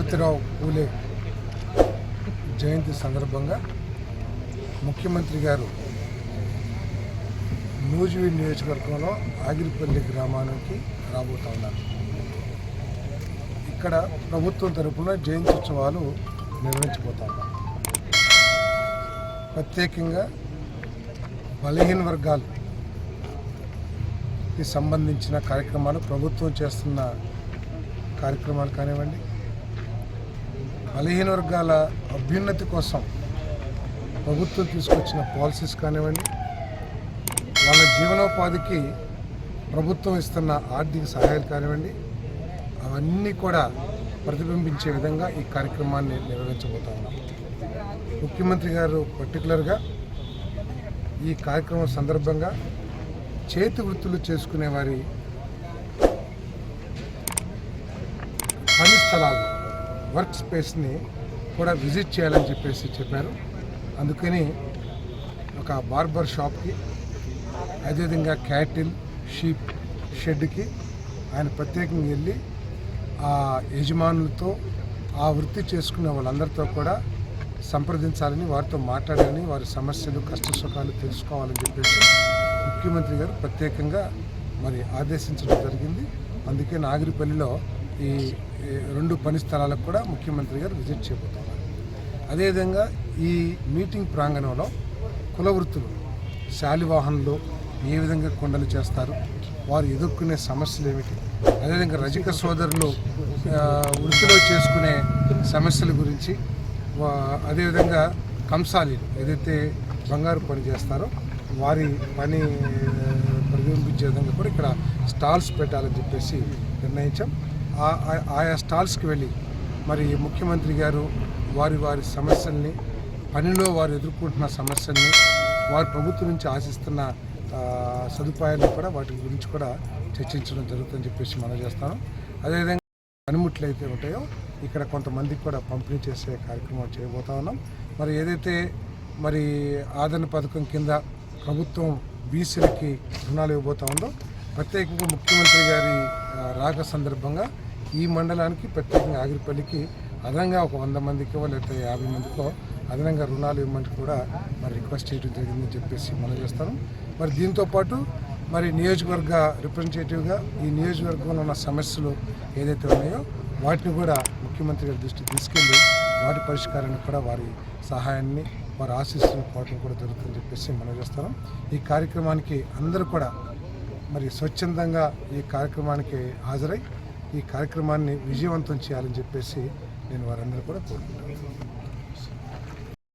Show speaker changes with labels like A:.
A: జ్యోతిరావు పూలే జయంతి సందర్భంగా ముఖ్యమంత్రి గారు నూజివీడ్ నియోజకవర్గంలో ఆగిరిపల్లి గ్రామానికి రాబోతా ఉన్నారు. ఇక్కడ ప్రభుత్వం తరఫున జయంతి ఉత్సవాలు నిర్వహించబోతా ఉన్నారు. ప్రత్యేకంగా బలహీన వర్గాలకి సంబంధించిన కార్యక్రమాలు ప్రభుత్వం చేస్తున్న కార్యక్రమాలు కానివ్వండి బలహీన వర్గాల అభ్యున్నతి కోసం ప్రభుత్వం తీసుకొచ్చిన పాలసీస్ కానివ్వండి వాళ్ళ జీవనోపాధికి ప్రభుత్వం ఇస్తున్న ఆర్థిక సహాయాలు కానివ్వండి అవన్నీ కూడా ప్రతిబింబించే విధంగా ఈ కార్యక్రమాన్ని నిర్వహించబోతా ఉన్నాం. ముఖ్యమంత్రి గారు పర్టికులర్గా ఈ కార్యక్రమం సందర్భంగా చేతి వృత్తులు చేసుకునే వారి పని స్థలాలు వర్క్ స్పేస్ని కూడా విజిట్ చేయాలని చెప్పేసి చెప్పారు. అందుకని ఒక బార్బర్ షాప్కి అదేవిధంగా క్యాటిల్ షీప్ షెడ్కి ఆయన ప్రత్యేకంగా వెళ్ళి ఆ యజమానులతో ఆ వృత్తి చేసుకునే వాళ్ళందరితో కూడా సంప్రదించాలని వారితో మాట్లాడాలని వారి సమస్యలు కష్టసుఖాలు తెలుసుకోవాలని చెప్పేసి ముఖ్యమంత్రి గారు ప్రత్యేకంగా మరి ఆదేశించడం జరిగింది. అందుకే నాగిరిపల్లిలో ఈ రెండు పని స్థలాలకు కూడా ముఖ్యమంత్రి గారు విజిట్ చేయబోతున్నారు. అదేవిధంగా ఈ మీటింగ్ ప్రాంగణంలో కుల వృత్తులు ఏ విధంగా కొండలు చేస్తారు వారు ఎదుర్కొనే సమస్యలు ఏమిటి అదేవిధంగా రజక సోదరులు వృత్తిలో చేసుకునే సమస్యల గురించి వా- అదేవిధంగా కంసాలీలు ఏదైతే బంగారు పని చేస్తారో వారి పని ప్రతిబింబించే విధంగా కూడా ఇక్కడ స్టాల్స్ పెట్టాలని చెప్పేసి నిర్ణయించాం. ఆయా స్టాల్స్కి వెళ్ళి మరి ముఖ్యమంత్రి గారు వారి వారి సమస్యల్ని పనిలో వారు ఎదుర్కొంటున్న సమస్యల్ని వారి ప్రభుత్వం నుంచి ఆశిస్తున్న ఆ, సదుపాయాలను కూడా వాటి గురించి కూడా చర్చించడం జరుగుతుందని చెప్పేసి మనం చేస్తాను. అదేవిధంగా పనిముట్లు అయితే ఉంటాయో ఇక్కడ కొంతమందికి కూడా పంపిణీ చేసే కార్యక్రమం చేయబోతా ఉన్నాం. మరి ఏదైతే మరి ఆదరణ పథకం కింద ప్రభుత్వం బీసీలకి రుణాలు ఇవ్వబోతా ఉందో ప్రత్యేకంగా ముఖ్యమంత్రి గారి రాక సందర్భంగా ఈ మండలానికి ప్రత్యేకంగా ఆగిరిపల్లికి అదనంగా ఒక వంద మందికో లేకపోతే యాభై మందికో అదనంగా రుణాలు ఇవ్వమని కూడా మరి రిక్వెస్ట్ చేయడం జరిగిందని చెప్పేసి మనం చేస్తాను మరి దీంతో పాటు మరి నియోజకవర్గ రిప్రజెంటేటివ్గా ఈ నియోజకవర్గంలో ఉన్న సమస్యలు ఏదైతే ఉన్నాయో వాటిని కూడా ముఖ్యమంత్రి గారి దృష్టికి తీసుకెళ్ళి వాటి పరిష్కారానికి కూడా వారి సహాయాన్ని వారి ఆశీస్సులు పోవటం కూడా జరుగుతుందని చెప్పేసి మనం చేస్తాం. ఈ కార్యక్రమానికి అందరూ కూడా మరి స్వచ్ఛందంగా ఈ కార్యక్రమానికి హాజరై ఈ కార్యక్రమాన్ని విజయవంతం చేయాలని చెప్పేసి నేను వారందరూ కూడా కోరుకుంటున్నాను.